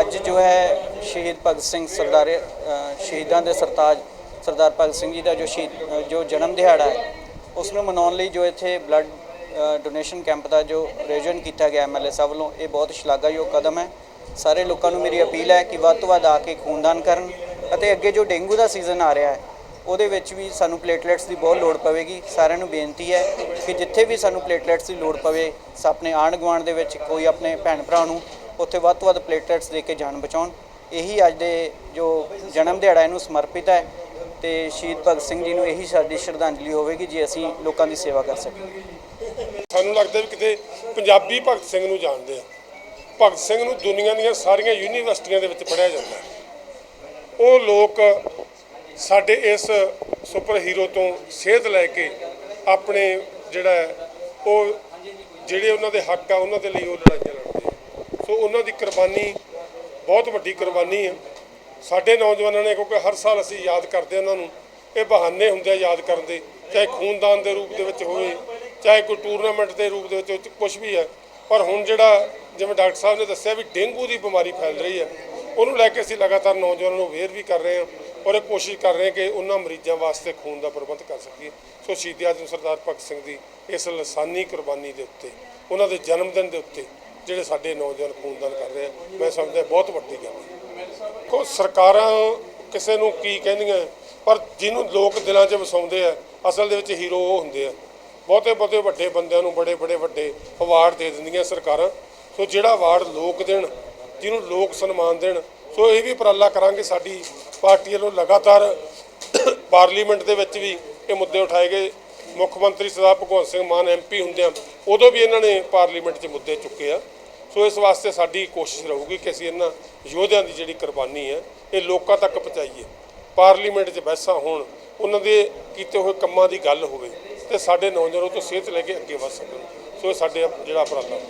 ਅੱਜ ਜੋ ਹੈ ਸ਼ਹੀਦ ਭਗਤ ਸਿੰਘ ਸਰਦਾਰ ਸ਼ਹੀਦਾਂ ਦੇ ਸਰਤਾਜ ਸਰਦਾਰ ਭਗਤ ਸਿੰਘ ਜੀ ਦਾ ਜੋ ਸ਼ਹੀਦ ਜੋ ਜਨਮ ਦਿਹਾੜਾ ਹੈ, ਉਸ ਨੂੰ ਮਨਾਉਣ ਲਈ ਜੋ ਇੱਥੇ ਬਲੱਡ ਡੋਨੇਸ਼ਨ ਕੈਂਪ ਦਾ ਜੋ ਆਯੋਜਨ ਕੀਤਾ ਗਿਆ ਐਮਐਲਏ ਸਾਹਿਬ ਵੱਲੋਂ, ਇਹ ਬਹੁਤ ਸ਼ਲਾਘਾਯੋਗ ਕਦਮ ਹੈ। ਸਾਰੇ ਲੋਕਾਂ ਨੂੰ ਮੇਰੀ ਅਪੀਲ ਹੈ ਕਿ ਵੱਧ ਤੋਂ ਵੱਧ ਆ ਕੇ ਖੂਨਦਾਨ ਕਰਨ ਅਤੇ ਅੱਗੇ ਜੋ ਡੇਂਗੂ ਦਾ ਸੀਜ਼ਨ ਆ ਰਿਹਾ ਹੈ, ਉਹਦੇ ਵਿੱਚ ਵੀ ਸਾਨੂੰ ਪਲੇਟਲੈਟਸ ਦੀ ਬਹੁਤ ਲੋੜ ਪਵੇਗੀ। ਸਾਰਿਆਂ ਨੂੰ ਬੇਨਤੀ ਹੈ ਕਿ ਜਿੱਥੇ ਵੀ ਸਾਨੂੰ ਪਲੇਟਲੈਟਸ ਦੀ ਲੋੜ ਪਵੇ, ਆਪਣੇ ਆਂਢ ਗੁਆਂਢ ਦੇ ਵਿੱਚ ਕੋਈ ਆਪਣੇ ਭੈਣ ਭਰਾ ਨੂੰ ਉੱਥੇ ਵੱਧ ਤੋਂ ਵੱਧ ਪਲੇਟਲੈਟਸ ਦੇ ਕੇ ਜਾਨ ਬਚਾਉਣ। ਇਹੀ ਅੱਜ ਦੇ ਜੋ ਜਨਮ ਦਿਹਾੜਾ ਇਹਨੂੰ ਸਮਰਪਿਤ ਹੈ ਤੇ ਸ਼ਹੀਦ ਭਗਤ ਸਿੰਘ ਜੀ ਨੂੰ ਇਹੀ ਸਾਡੀ ਸ਼ਰਧਾਂਜਲੀ ਹੋਵੇਗੀ ਜੇ ਅਸੀਂ ਲੋਕਾਂ ਦੀ ਸੇਵਾ ਕਰ ਸਕੀਏ। ਸਾਨੂੰ ਲੱਗਦਾ ਵੀ ਕਿਤੇ ਪੰਜਾਬੀ ਭਗਤ ਸਿੰਘ ਨੂੰ ਜਾਣਦੇ ਆ। ਭਗਤ ਸਿੰਘ ਨੂੰ ਦੁਨੀਆ ਦੀਆਂ ਸਾਰੀਆਂ ਯੂਨੀਵਰਸਿਟੀਆਂ ਦੇ ਵਿੱਚ ਪੜ੍ਹਿਆ ਜਾਂਦਾ ਉਹ ਲੋਕ ਸਾਡੇ ਇਸ ਸੁਪਰ ਹੀਰੋ ਤੋਂ ਸੇਧ ਲੈ ਕੇ ਆਪਣੇ ਜਿਹੜਾ ਹੈ, ਉਹ ਜਿਹੜੇ ਉਹਨਾਂ ਦੇ ਹੱਕ ਆ ਉਹਨਾਂ ਦੇ ਲਈ ਉਹ ਲੜਾਈਆਂ ਲੜਦੇ ਉਹਨਾਂ ਦੀ ਕੁਰਬਾਨੀ ਬਹੁਤ ਵੱਡੀ ਕੁਰਬਾਨੀ ਹੈ। ਸਾਡੇ ਨੌਜਵਾਨਾਂ ਨੇ, ਕਿਉਂਕਿ ਹਰ ਸਾਲ ਅਸੀਂ ਯਾਦ ਕਰਦੇ ਹਾਂ ਉਹਨਾਂ ਨੂੰ, ਇਹ ਬਹਾਨੇ ਹੁੰਦੇ ਆ ਯਾਦ ਕਰਨ ਦੇ, ਚਾਹੇ ਖੂਨਦਾਨ ਦੇ ਰੂਪ ਦੇ ਵਿੱਚ ਹੋਵੇ, ਚਾਹੇ ਕੋਈ ਟੂਰਨਾਮੈਂਟ ਦੇ ਰੂਪ ਦੇ ਵਿੱਚ ਕੁਝ ਵੀ ਹੈ। ਪਰ ਹੁਣ ਜਿਹੜਾ, ਜਿਵੇਂ ਡਾਕਟਰ ਸਾਹਿਬ ਨੇ ਦੱਸਿਆ ਵੀ ਡੇਂਗੂ ਦੀ ਬਿਮਾਰੀ ਫੈਲ ਰਹੀ ਹੈ, ਉਹਨੂੰ ਲੈ ਕੇ ਅਸੀਂ ਲਗਾਤਾਰ ਨੌਜਵਾਨਾਂ ਨੂੰ ਅਵੇਅਰ ਵੀ ਕਰ ਰਹੇ ਹਾਂ ਔਰ ਇਹ ਕੋਸ਼ਿਸ਼ ਕਰ ਰਹੇ ਹਾਂ ਕਿ ਉਹਨਾਂ ਮਰੀਜ਼ਾਂ ਵਾਸਤੇ ਖੂਨ ਦਾ ਪ੍ਰਬੰਧ ਕਰ ਸਕੀਏ। ਸੋ ਸ਼ਹੀਦ ਆਜ਼ਮ ਸਰਦਾਰ ਭਗਤ ਸਿੰਘ ਦੀ ਇਸ ਲਸਾਨੀ ਕੁਰਬਾਨੀ ਦੇ ਉੱਤੇ, ਉਹਨਾਂ ਦੇ ਜਨਮ ਦਿਨ ਦੇ ਉੱਤੇ ਜਿਹੜੇ ਸਾਡੇ ਨੌਜਵਾਨ ਖੂਨਦਾਨ ਕਰ ਰਹੇ ਆ, ਮੈਂ ਸਮਝਦਾ ਬਹੁਤ ਵੱਡੀ ਗੱਲ ਹੈ। ਕੋ ਸਰਕਾਰਾਂ ਕਿਸੇ ਨੂੰ ਕੀ ਕਹਿੰਦੀਆਂ, ਪਰ ਜਿਹਨੂੰ ਲੋਕ ਦਿਲਾਂ 'ਚ ਵਸਾਉਂਦੇ ਆ, ਅਸਲ ਦੇ ਵਿੱਚ ਹੀਰੋ ਉਹ ਹੁੰਦੇ ਆ। ਬਹੁਤੇ ਬਹੁਤੇ ਵੱਡੇ ਬੰਦਿਆਂ ਨੂੰ ਬੜੇ ਬੜੇ ਵੱਡੇ ਅਵਾਰਡ ਦੇ ਦਿੰਦੀਆਂ ਸਰਕਾਰਾਂ। ਸੋ ਜਿਹੜਾ ਅਵਾਰਡ ਲੋਕ ਦੇਣ, ਜਿਹਨੂੰ ਲੋਕ ਸਨਮਾਨ ਦੇਣ, ਸੋ ਇਹ ਵੀ ਉਪਰਾਲਾ ਕਰਾਂਗੇ। ਸਾਡੀ ਪਾਰਟੀ ਵੱਲੋਂ ਲਗਾਤਾਰ ਪਾਰਲੀਮੈਂਟ ਦੇ ਵਿੱਚ ਵੀ ਇਹ ਮੁੱਦੇ ਉਠਾਏ ਗਏ। ਮੁੱਖ ਮੰਤਰੀ ਸਰਦਾਰ ਭਗਵੰਤ ਸਿੰਘ ਮਾਨ ਐਮਪੀ ਹੁੰਦਿਆਂ ਉਦੋਂ ਵੀ ਇਹਨਾਂ ਨੇ ਪਾਰਲੀਮੈਂਟ 'ਚ ਮੁੱਦੇ ਚੁੱਕੇ ਆ। ਸੋ ਇਸ ਵਾਸਤੇ ਸਾਡੀ ਕੋਸ਼ਿਸ਼ ਰਹੂਗੀ ਕਿ ਅਸੀਂ ਇਹਨਾਂ ਯੋਧਿਆਂ ਦੀ ਜਿਹੜੀ ਕੁਰਬਾਨੀ ਹੈ, ਇਹ ਲੋਕਾਂ ਤੱਕ ਪਹੁੰਚਾਈਏ। ਪਾਰਲੀਮੈਂਟ 'ਚ ਬਹਿਸਾਂ ਹੋਣ, ਉਹਨਾਂ ਦੇ ਕੀਤੇ ਹੋਏ ਕੰਮਾਂ ਦੀ ਗੱਲ ਹੋਵੇ ਤੇ ਸਾਡੇ ਨੌਜਵਾਨਾਂ ਤੋਂ ਸਿਹਤ ਲੈ ਕੇ ਅੱਗੇ ਵਧ ਸਕਣ। ਸੋ ਇਹ ਸਾਡੇ ਜਿਹੜਾ ਉਪਰਾਲਾ।